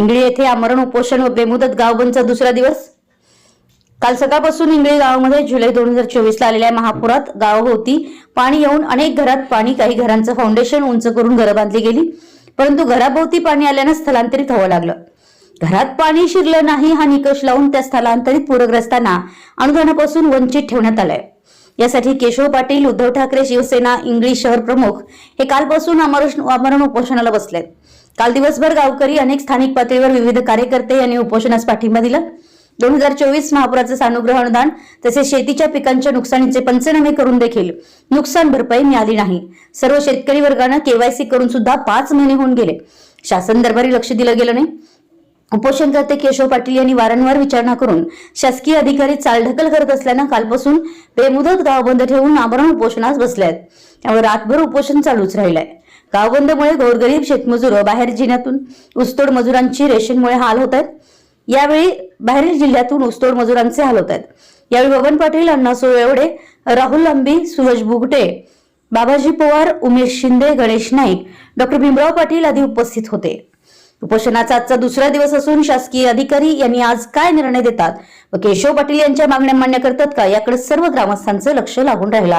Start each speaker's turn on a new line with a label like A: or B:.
A: इंगळी येथे आमरण उपोषण व बेमुदत गावबंदचा दुसरा दिवस? काल सकाळपासून इंगळी गावामध्ये जुलै दोन हजार चोवीसला आलेल्या महापुरात गावाभोवती पाणी येऊन अनेक घरात पाणी काही घरांचं फाउंडेशन उंच करून घरं बांधली गेली. परंतु घराभोवती पाणी आल्यानं स्थलांतरित व्हावं लागलं. घरात पाणी शिरलं नाही हा निकष लावून त्या स्थलांतरित पूरग्रस्तांना अनुदानापासून वंचित ठेवण्यात आलंय. यासाठी केशव पाटील उद्धव ठाकरे शिवसेना इंग्लिश शहर प्रमुख हे कालपासून आमरण आमरण उपोषणाला बसलेत. काल दिवसभर गावकरी अनेक स्थानिक पातळीवर विविध कार्यकर्ते यांनी उपोषणास पाठिंबा दिला. दोन हजार चोवीस महापुराचे सानुग्रह अनुदान तसेच शेतीच्या पिकांच्या नुकसानीचे पंचनामे करून देखील नुकसान भरपाई मिळाली नाही. सर्व शेतकरी वर्गानं केवायसी करून सुद्धा पाच महिने होऊन गेले. शासन दरबारी लक्ष दिलं गेलं नाही. उपोषणकर्ते केशव पाटील यांनी वारंवार विचारणा करून शासकीय अधिकारी चालढकल करत असल्यानं कालपासून बेमुदत गाव बंद ठेवून आमरण उपोषणास बसले आहेत त्यामुळे रातभर उपोषण चालूच राहिलंय. गावबंदमुळे गोरगरीब शेतमजूर बाहेर जिल्ह्यातून ऊसतोड मजुरांची रेशनमुळे हाल होत आहेत यावेळी बाहेरील जिल्ह्यातून ऊसतोड मजुरांचे हाल होत आहेत यावेळी बबन पाटील अण्णा सोळेवडे राहुल अंबी सुरज बुगटे बाबाजी पवार उमेश शिंदे गणेश नाईक डॉक्टर भीमराव पाटील आदी उपस्थित होते. उपोषणाचा आजचा दुसरा दिवस असून शासकीय अधिकारी यांनी आज काय निर्णय देतात? व केशव पाटील यांच्या मागण्या मान्य करतात का? याकडे सर्व ग्रामस्थांचं लक्ष लागून राहिलं